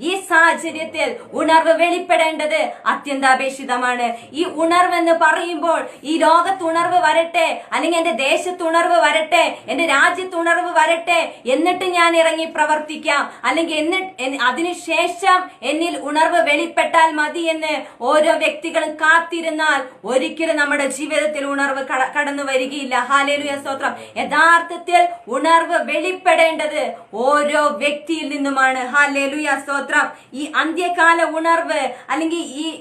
ഈ സാഹചര്യത്തിൽ ഉണർവ് വെളിപ്പെടേണ്ടത് അത്യന്താപേക്ഷിതമാണ്. ഈ ഉണർവ് എന്ന് പറയുമ്പോൾ ഈ ലോകത്ത് ഉണർവ് വരട്ടെ അല്ലെങ്കിൽ എന്റെ ദേശത്ത് ഉണർവ് വരട്ടെ എന്റെ രാജ്യത്ത് ഉണർവ് വരട്ടെ എന്നിട്ട് ഞാൻ ഇറങ്ങി പ്രവർത്തിക്കാം. അല്ലെങ്കിൽ എന്നിട്ട് അതിനുശേഷം എന്നിൽ ഉണർവ് വെളിപ്പെട്ടാൽ മതി എന്ന് ഓരോ വ്യക്തികളും കാത്തിരുന്നാൽ ഒരിക്കലും നമ്മുടെ ജീവിതത്തിൽ ഉണർവ് കടന്നു വരികയില്ല. ഹാലേലുയ സ്തോത്രം. യഥാർത്ഥത്തിൽ ഉണർവ് വെളിപ്പെടേണ്ടത് ഓരോ വ്യക്തിയിൽ നിന്നുമാണ്. ഹാലേലുയ സ്തോത്രം. ഈ അന്ത്യകാല ഉണർവ് അല്ലെങ്കിൽ ഈ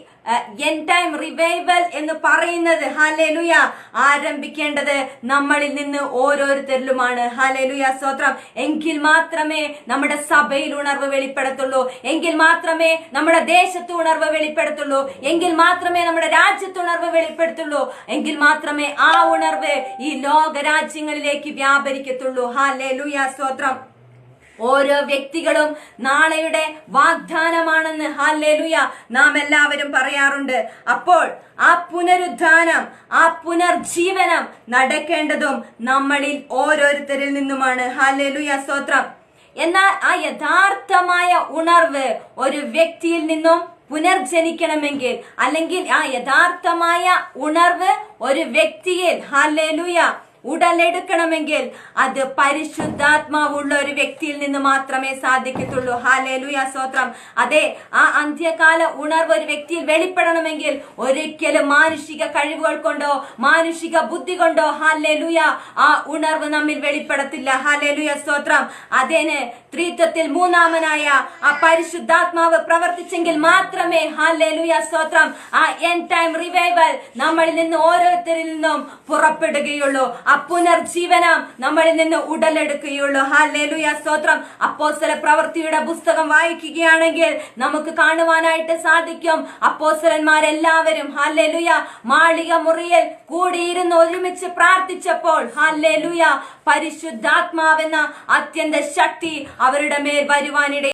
എൻ ടൈം റിവൈവൽ എന്ന് പറയുന്നത് ഹാലേലുയ ആരംഭിക്കേണ്ടത് നമ്മളിൽ നിന്ന് ഓരോരുത്തരിലുമാണ്. ഹാലേലുയ സ്തോത്രം. എങ്കിൽ മാത്രമേ നമ്മുടെ സഭയിൽ ഉണർവ് വെളിപ്പെടുത്തുള്ളൂ. എങ്കിൽ മാത്രമേ നമ്മുടെ ദേശത്ത് ഉണർവ് വെളിപ്പെടുത്തുള്ളൂ. എങ്കിൽ മാത്രമേ നമ്മുടെ രാജ്യത്ത് ഉണർവ് വെളിപ്പെടുത്തുള്ളൂ. എങ്കിൽ മാത്രമേ ആ ഉണർവ് ഈ ലോക രാജ്യങ്ങളിലേക്ക് വ്യാപരിക്കത്തുള്ളൂ. ഹാലേലുയ സ്തോത്രം. ഓരോ വ്യക്തികളും നാളെയുടെ വാഗ്ദാനമാണെന്ന്. ഹാലേലുയ നാം എല്ലാവരും പറയാറുണ്ട്. അപ്പോൾ ആ പുനരുദ്ധാനം ആ പുനർജീവനം നടക്കേണ്ടതും നമ്മളിൽ ഓരോരുത്തരിൽ നിന്നുമാണ്. ഹാലേലുയ സ്തോത്രം. എന്നാൽ ആ യഥാർത്ഥമായ ഉണർവ് ഒരു വ്യക്തിയിൽ നിന്നും പുനർജനിക്കണമെങ്കിൽ അല്ലെങ്കിൽ ആ യഥാർത്ഥമായ ഉണർവ് ഒരു വ്യക്തിയിൽ. ഹാലേലുയ ഉടലെടുക്കണമെങ്കിൽ അത് പരിശുദ്ധാത്മാവുള്ള ഒരു വ്യക്തിയിൽ നിന്ന് മാത്രമേ സാധിക്കത്തുള്ളൂ. ഹാലേലുയ സ്തോത്രം. അതെ ആ അന്ത്യകാല ഉണർവ് ഒരു വ്യക്തിയിൽ വെളിപ്പെടണമെങ്കിൽ ഒരിക്കലും മാനുഷിക കഴിവുകൾ കൊണ്ടോ മാനുഷിക ബുദ്ധി കൊണ്ടോ ഹാലേലുയ ആ ഉണർവ് നമ്മിൽ വെളിപ്പെടത്തില്ല. ഹാലേലുയ സ്തോത്രം. അതിന് ത്രിത്വത്തിൽ മൂന്നാമനായ ആ പരിശുദ്ധാത്മാവ് പ്രവർത്തിച്ചെങ്കിൽ മാത്രമേ ഹാലേലുയ സ്തോത്രം ആ എൻ ടൈം റിവൈവൽ നമ്മളിൽ നിന്ന് ഓരോരുത്തരിൽ നിന്നും പുറപ്പെടുകയുള്ളൂ. ആ പുനർജീവനം നമ്മളിൽ നിന്ന് ഉടലെടുക്കുകയുള്ളൂ. ഹാലേലുയ സ്തോത്രം. അപ്പോസല പ്രവൃത്തിയുടെ പുസ്തകം വായിക്കുകയാണെങ്കിൽ നമുക്ക് കാണുവാനായിട്ട് സാധിക്കും. അപ്പോസലന്മാരെല്ലാവരും ഹാലേലുയ മാളിക മുറിയിൽ കൂടിയിരുന്ന് ഒരുമിച്ച് പ്രാർത്ഥിച്ചപ്പോൾ ഹാലേലുയ പരിശുദ്ധാത്മാവെന്ന അത്യന്ത ശക്തി അവരുടെ മേൽ വരുവാനിട